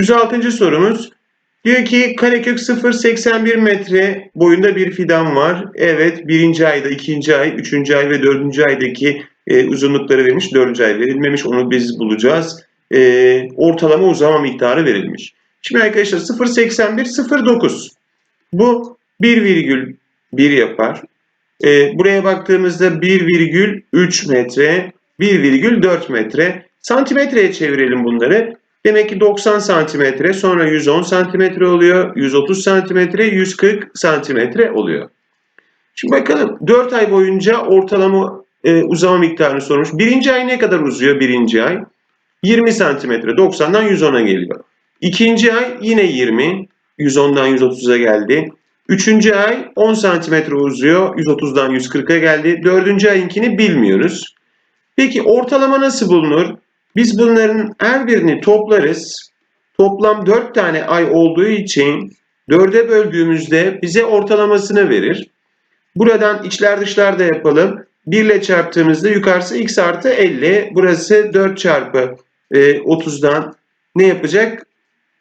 106. sorumuz. Diyor ki karekök 0.81 metre boyunda bir fidan var. Evet birinci ayda, ikinci ay, üçüncü ay ve dördüncü aydaki e, uzunlukları verilmiş. Dördüncü ay verilmemiş. Onu biz bulacağız. E, ortalama uzama miktarı verilmiş. Şimdi arkadaşlar 0.81, 0.9. Bu 1,1 yapar. E, buraya baktığımızda 1,3 metre, 1,4 metre. Santimetreye çevirelim bunları. Demek ki 90 santimetre, sonra 110 santimetre oluyor, 130 santimetre, 140 santimetre oluyor. Şimdi bakalım 4 ay boyunca ortalama e, uzama miktarını sormuş. Birinci ay ne kadar uzuyor birinci ay? 20 santimetre, 90'dan 110'a geliyor. İkinci ay yine 20, 110'dan 130'a geldi. Üçüncü ay 10 santimetre uzuyor, 130'dan 140'a geldi. Dördüncü ayınkini bilmiyoruz. Peki ortalama nasıl bulunur? Biz bunların her birini toplarız. Toplam 4 tane ay olduğu için 4'e böldüğümüzde bize ortalamasını verir. Buradan içler dışlar da yapalım. 1 ile çarptığımızda yukarısı x artı 50. Burası 4 çarpı e, 30'dan ne yapacak?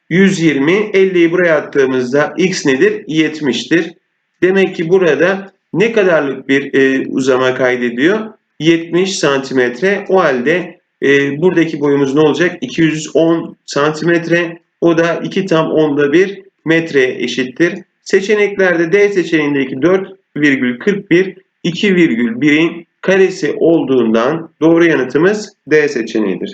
120. 50'yi buraya attığımızda x nedir? 70'tir. Demek ki burada ne kadarlık bir e, uzama kaydediyor? 70 santimetre. O halde e, buradaki boyumuz ne olacak? 210 santimetre. O da 2 tam onda bir metreye eşittir. Seçeneklerde D seçeneğindeki 4,41 2,1'in karesi olduğundan doğru yanıtımız D seçeneğidir.